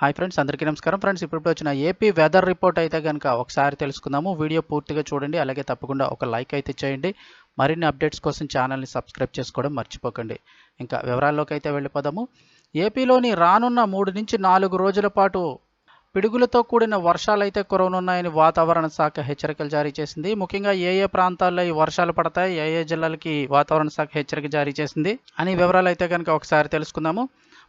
Hi friends అందరికీ నమస్కారం. Friends ఇప్పుడు వచ్చిన ఏపీ వెదర్ రిపోర్ట్ అయితే కనుక ఒకసారి తెలుసుకుందాము. వీడియో పూర్తిగా చూడండి అలాగే తప్పకుండా ఒక లైక్ అయితే చేయండి. మరిన్ని అప్డేట్స్ కోసం ఛానల్ని సబ్స్క్రైబ్ చేసుకోవడం మర్చిపోకండి. ఇంకా వివరాల్లోకి అయితే వెళ్ళిపోదాము. ఏపీలోని రానున్న మూడు నుంచి నాలుగు రోజుల పాటు పిడుగులతో కూడిన వర్షాలు అయితే కురవనున్నాయని వాతావరణ శాఖ హెచ్చరికలు జారీ చేసింది. ముఖ్యంగా ఏ ఏ ప్రాంతాల్లో ఈ వర్షాలు పడతాయి ఏ ఏ జిల్లాలకి వాతావరణ శాఖ హెచ్చరిక జారీ చేసింది అని వివరాలు అయితే కనుక ఒకసారి తెలుసుకుందాము.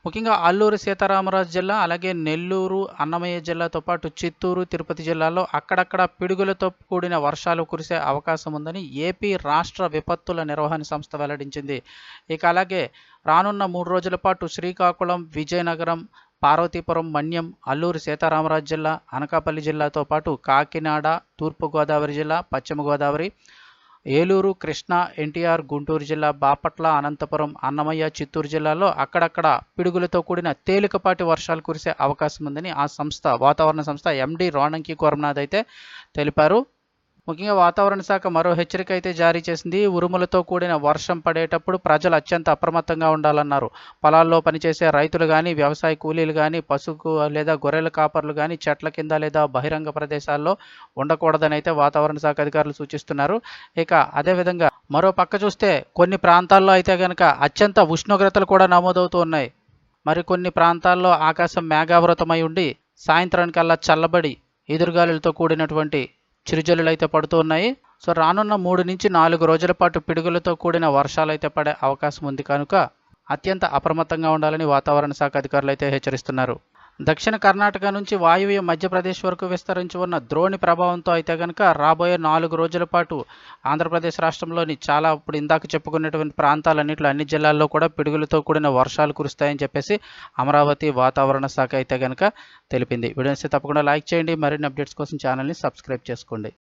ముఖ్యంగా అల్లూరు సీతారామరాజు జిల్లా అలాగే నెల్లూరు అన్నమయ్య జిల్లాతో పాటు చిత్తూరు తిరుపతి జిల్లాలో అక్కడక్కడ పిడుగులతో కూడిన వర్షాలు కురిసే అవకాశం ఉందని ఏపీ రాష్ట్ర విపత్తుల నిర్వహణ సంస్థ వెల్లడించింది. ఇక అలాగే రానున్న మూడు రోజుల పాటు శ్రీకాకుళం విజయనగరం పార్వతీపురం మన్యం అల్లూరు సీతారామరాజు జిల్లా అనకాపల్లి జిల్లాతో పాటు కాకినాడ తూర్పుగోదావరి జిల్లా పశ్చిమ గోదావరి ఏలూరు కృష్ణా ఎన్టీఆర్ గుంటూరు జిల్లా బాపట్ల అనంతపురం అన్నమయ్య చిత్తూరు జిల్లాలో అక్కడక్కడ పిడుగులతో కూడిన తేలికపాటి వర్షాలు కురిసే అవకాశం ఉందని ఆ సంస్థ వాతావరణ సంస్థ ఎండి రోణంకి కోరమనాథ్ అయితే తెలిపారు. ముఖ్యంగా వాతావరణ శాఖ మరో హెచ్చరిక అయితే జారీ చేసింది. ఉరుములతో కూడిన వర్షం పడేటప్పుడు ప్రజలు అత్యంత అప్రమత్తంగా ఉండాలన్నారు. పొలాల్లో పనిచేసే రైతులు కానీ వ్యవసాయ కూలీలు కానీ పశుకు లేదా గొర్రెల కాపర్లు కానీ చెట్ల కింద లేదా బహిరంగ ప్రదేశాల్లో ఉండకూడదని అయితే వాతావరణ శాఖ అధికారులు సూచిస్తున్నారు. ఇక అదేవిధంగా మరో పక్క చూస్తే కొన్ని ప్రాంతాల్లో అయితే కనుక అత్యంత ఉష్ణోగ్రతలు కూడా నమోదవుతూ ఉన్నాయి. మరి కొన్ని ప్రాంతాల్లో ఆకాశం మేఘావృతమై ఉండి సాయంత్రానికల్లా చల్లబడి ఎదురుగాలులతో కూడినటువంటి చిరుజల్లులు అయితే పడుతూ ఉన్నాయి. సో రానున్న మూడు నుంచి నాలుగు రోజుల పాటు పిడుగులతో కూడిన వర్షాలు అయితే పడే అవకాశం ఉంది. కనుక అత్యంత అప్రమత్తంగా ఉండాలని వాతావరణ శాఖ అధికారులు అయితే హెచ్చరిస్తున్నారు. దక్షిణ కర్ణాటక నుంచి వాయువ్య మధ్యప్రదేశ్ వరకు విస్తరించి ఉన్న ద్రోణి ప్రభావంతో అయితే కనుక రాబోయే నాలుగు రోజుల పాటు ఆంధ్రప్రదేశ్ రాష్ట్రంలోని చాలా ఇప్పుడు ఇందాక చెప్పుకున్నటువంటి ప్రాంతాలన్నింటిలో అన్ని జిల్లాల్లో కూడా పిడుగులతో కూడిన వర్షాలు కురుస్తాయని చెప్పేసి అమరావతి వాతావరణ శాఖ అయితే కనుక తెలిపింది. వీడియోస్ తప్పకుండా లైక్ చేయండి. మరిన్ని అప్డేట్స్ కోసం ఛానల్ని సబ్స్క్రైబ్ చేసుకోండి.